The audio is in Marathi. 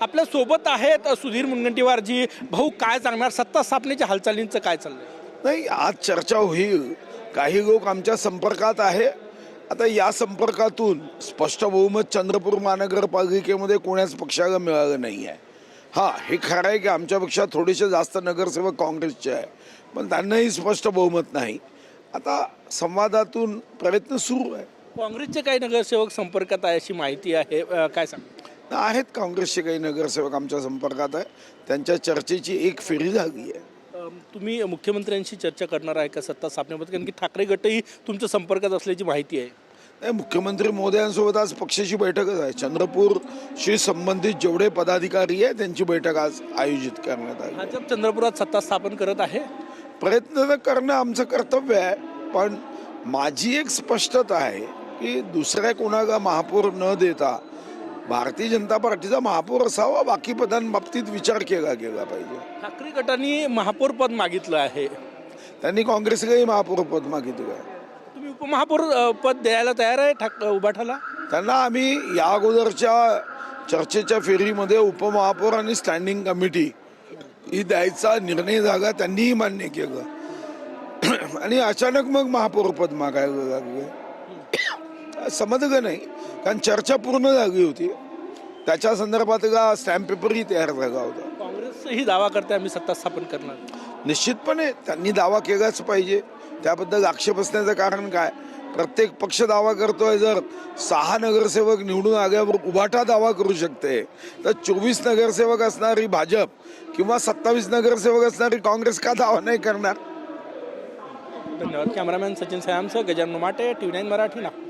आपल्यासोबत आहेत सुधीर मुनगंटीवार जी भाऊ काय सांगणार? सत्ता स्थापनेच्या हालचालींचं काय चाललंय? नाही आज चर्चा होईल. काही लोक आमच्या संपर्कात आहे. आता या संपर्कातून स्पष्ट बहुमत चंद्रपूर महानगरपालिकेमध्ये कोण्याच पक्षाला मिळालं नाही आहे. हां हे खरं आहे की आमच्यापेक्षा थोडेसे जास्त नगरसेवक काँग्रेसचे आहे. पण त्यांनाही स्पष्ट बहुमत नाही. आता संवादातून प्रयत्न सुरू आहे. काँग्रेसचे काही नगरसेवक संपर्कात आहे अशी माहिती आहे. काय सांग आहेत काँग्रेसचे काही नगरसेवक आमच्या संपर्कात आहे. त्यांच्या चर्चेची एक फेरी झाली आहे. तुम्ही मुख्यमंत्र्यांशी चर्चा करणार आहे का सत्ता स्थापनेबद्दल कारण की ठाकरे गटही तुमच्या संपर्कात असल्याची माहिती आहे. नाही मुख्यमंत्री महोदयांसोबत आज पक्षाची बैठकच आहे. चंद्रपूरशी संबंधित जेवढे पदाधिकारी आहे त्यांची बैठक आज आयोजित करण्यात आली. भाजप चंद्रपुरात सत्ता स्थापन करत आहे? प्रयत्न तर करणं आमचं कर्तव्य आहे पण माझी एक स्पष्टता आहे की दुसऱ्या कोणाला महापौर न देता भारतीय जनता पार्टीचा महापौर असावा बाकी पदांबाबतीत विचार केला गेला पाहिजे. ठाकरे गटाने महापौर पद मागितलं आहे. त्यांनी काँग्रेसलाही महापौर पद मागितलं. आहे तुम्ही उपमहापौर अ, पद द्यायला तयार आहे ठाक उभाठाला? त्यांना आम्ही या अगोदरच्या चर्चेच्या फेरीमध्ये उपमहापौर आणि स्टँडिंग कमिटी ही द्यायचा निर्णय झाला त्यांनीही मान्य केलं. आणि अचानक मग महापौर पद मागायला लागले. समजलं नाही. कारण चर्चा पूर्ण झाली होती. त्याच्या संदर्भातला स्टॅम्प पेपरही तयार झाला होता. काँग्रेसही दावा करते आम्ही सत्ता स्थापन करणार. निश्चितपणे त्यांनी दावा केलाच पाहिजे. त्याबद्दल आक्षेप असण्याचं कारण काय? प्रत्येक पक्ष दावा करतोय जर सहा नगरसेवक निवडून आल्यावर उभाटा दावा करू शकते. तर चोवीस नगरसेवक असणारी भाजप किंवा सत्तावीस नगरसेवक असणारी काँग्रेस का दावा नाही करणार? धन्यवाद. Cameraman Sachin सयामसह Gajanan Mate T V nine Marathi Nagpur.